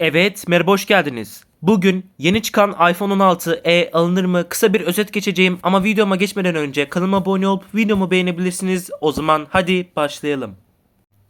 Evet, merhaba hoş geldiniz. Bugün yeni çıkan iPhone 16e alınır mı? Kısa bir özet geçeceğim ama videoma geçmeden önce kanalıma abone olup videomu beğenebilirsiniz. O zaman hadi başlayalım.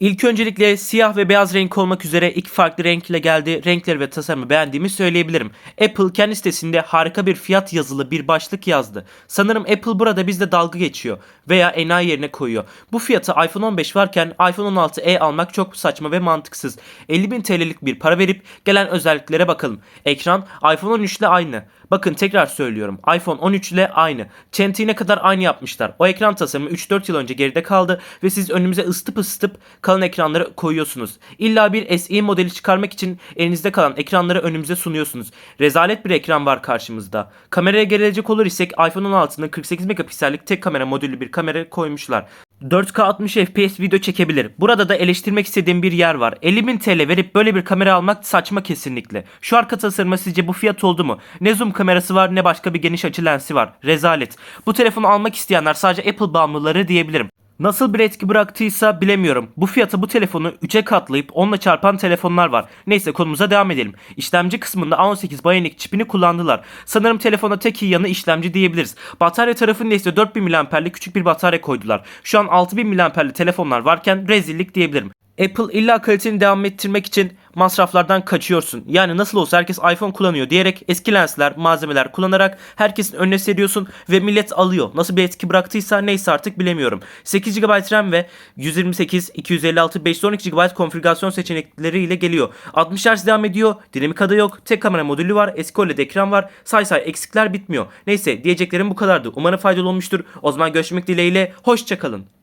İlk öncelikle siyah ve beyaz renk olmak üzere iki farklı renk ile geldi. Renkleri ve tasarımı beğendiğimi söyleyebilirim. Apple kendi sitesinde harika bir fiyat yazılı bir başlık yazdı. Sanırım Apple burada bizde dalga geçiyor veya enayi yerine koyuyor. Bu fiyatı iPhone 15 varken iPhone 16e almak çok saçma ve mantıksız. 50.000 TL'lik bir para verip gelen özelliklere bakalım. Ekran iPhone 13 ile aynı. Bakın tekrar söylüyorum. iPhone 13 ile aynı. Çentiğine kadar aynı yapmışlar. O ekran tasarımı 3-4 yıl önce geride kaldı ve siz önümüze ısıtıp ısıtıp kalan ekranları koyuyorsunuz. İlla bir SE modeli çıkarmak için elinizde kalan ekranları önümüze sunuyorsunuz. Rezalet bir ekran var karşımızda. Kameraya gelecek olur isek iPhone 16'nın 48 megapiksellik tek kamera modülü bir kamera koymuşlar. 4K 60 FPS video çekebilir. Burada da eleştirmek istediğim bir yer var. 50.000 TL verip böyle bir kamera almak saçma kesinlikle. Şu arka tasarıma sizce bu fiyat oldu mu? Ne zoom kamerası var ne başka bir geniş açı lensi var. Rezalet. Bu telefonu almak isteyenler sadece Apple bağımlıları diyebilirim. Nasıl bir etki bıraktıysa bilemiyorum. Bu fiyatı bu telefonu 3'e katlayıp 10'la çarpan telefonlar var. Neyse konumuza devam edelim. İşlemci kısmında A18 Bionic çipini kullandılar. Sanırım telefona tek iyi yanı işlemci diyebiliriz. Batarya tarafında ise 4000 mAh'lik küçük bir batarya koydular. Şu an 6000 mAh'li telefonlar varken rezillik diyebilirim. Apple illa kaliteni devam ettirmek için masraflardan kaçıyorsun. Yani nasıl olsa herkes iPhone kullanıyor diyerek eski lensler, malzemeler kullanarak herkesin önüne seriyorsun ve millet alıyor. Nasıl bir etki bıraktıysa neyse artık bilemiyorum. 8 GB RAM ve 128, 256, 512 GB konfigürasyon seçenekleriyle geliyor. 60 Hz devam ediyor. Dinamik adı yok. Tek kamera modülü var. Eski OLED ekran var. Say say eksikler bitmiyor. Neyse diyeceklerim bu kadardı. Umarım faydalı olmuştur. O zaman görüşmek dileğiyle. Hoşçakalın.